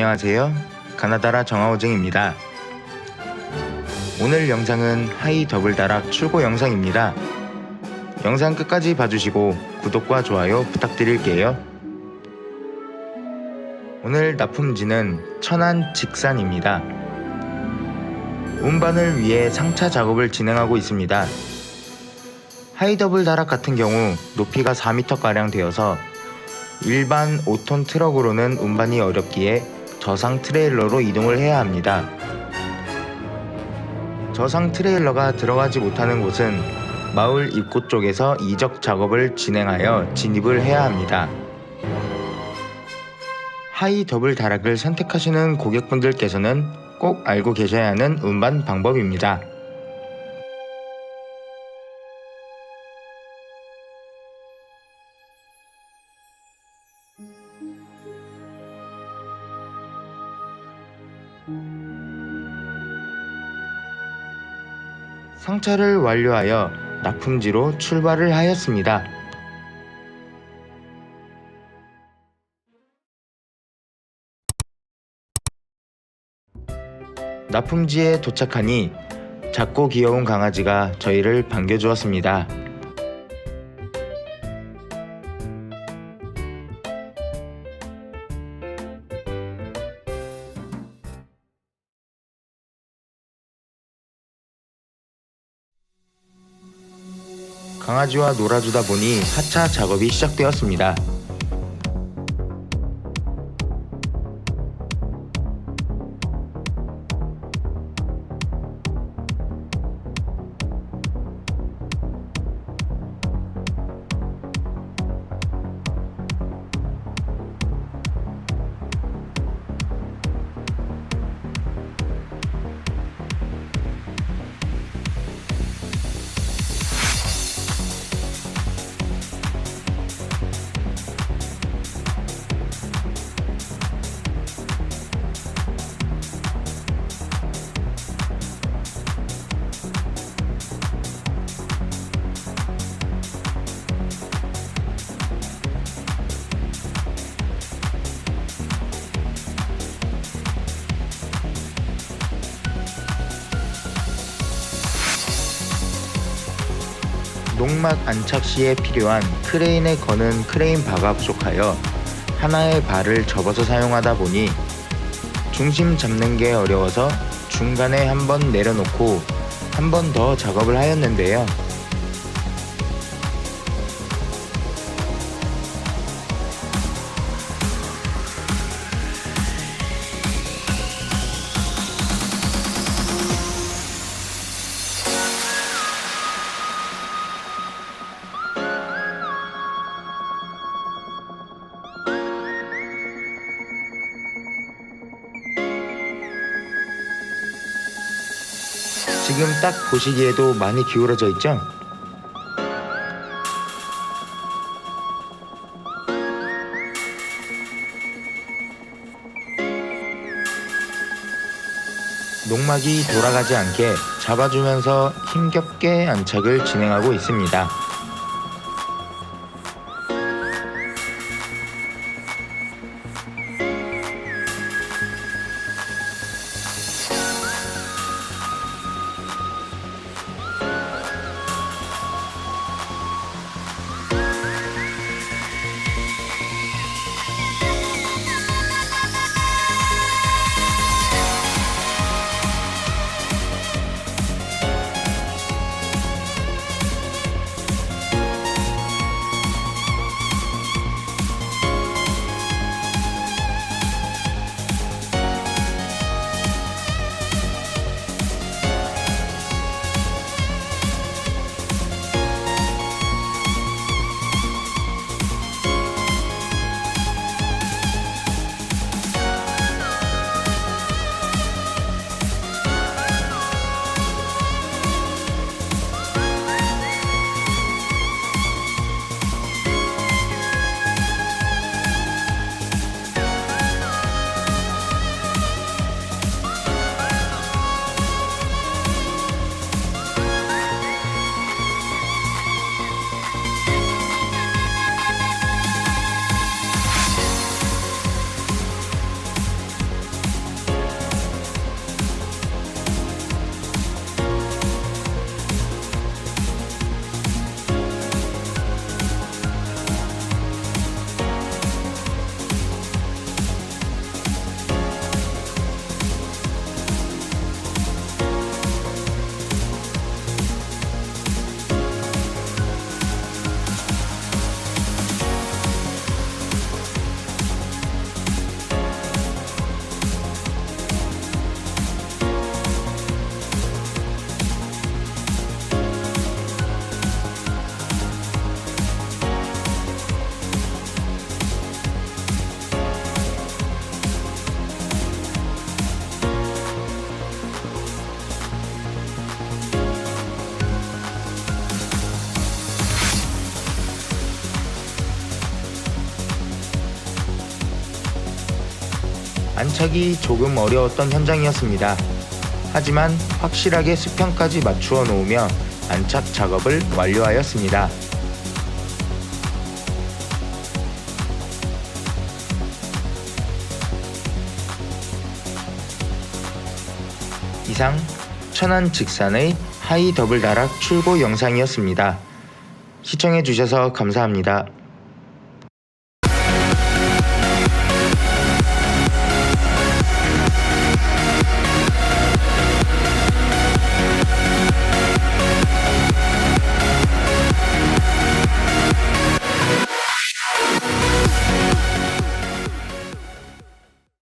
안녕하세요. 가나다라 정하오증입니다. 오늘 영상은 하이 더블 다락 출고 영상입니다. 영상 끝까지 봐주시고 구독과 좋아요 부탁드릴게요. 오늘 납품지는 천안 직산입니다. 운반을 위해 상차 작업을 진행하고 있습니다. 하이 더블 다락 같은 경우 높이가 4m가량 되어서 일반 5톤 트럭으로는 운반이 어렵기에 저상 트레일러로 이동을 해야 합니다. 저상 트레일러가 들어가지 못하는 곳은 마을 입구 쪽에서 이적 작업을 진행하여 진입을 해야 합니다. 하이 더블 다락을 선택하시는 고객분들께서는 꼭 알고 계셔야 하는 운반 방법입니다. 상차를 완료하여 납품지로 출발을 하였습니다. 납품지에 도착하니 작고 귀여운 강아지가 저희를 반겨주었습니다. 강아지와 놀아주다 보니 하차 작업이 시작되었습니다. 농막 안착 시에 필요한 크레인에 거는 크레인 바가 부족하여 하나의 발을 접어서 사용하다 보니 중심 잡는 게 어려워서 중간에 한 번 내려놓고 한 번 더 작업을 하였는데요. 지금 딱 보시기에도 많이 기울어져 있죠? 농막이 돌아가지 않게 잡아주면서 힘겹게 안착을 진행하고 있습니다. 안착이 조금 어려웠던 현장이었습니다. 하지만 확실하게 수평까지 맞추어 놓으며 안착 작업을 완료하였습니다. 이상 천안 직산의 하이 더블 다락 출고 영상이었습니다. 시청해 주셔서 감사합니다.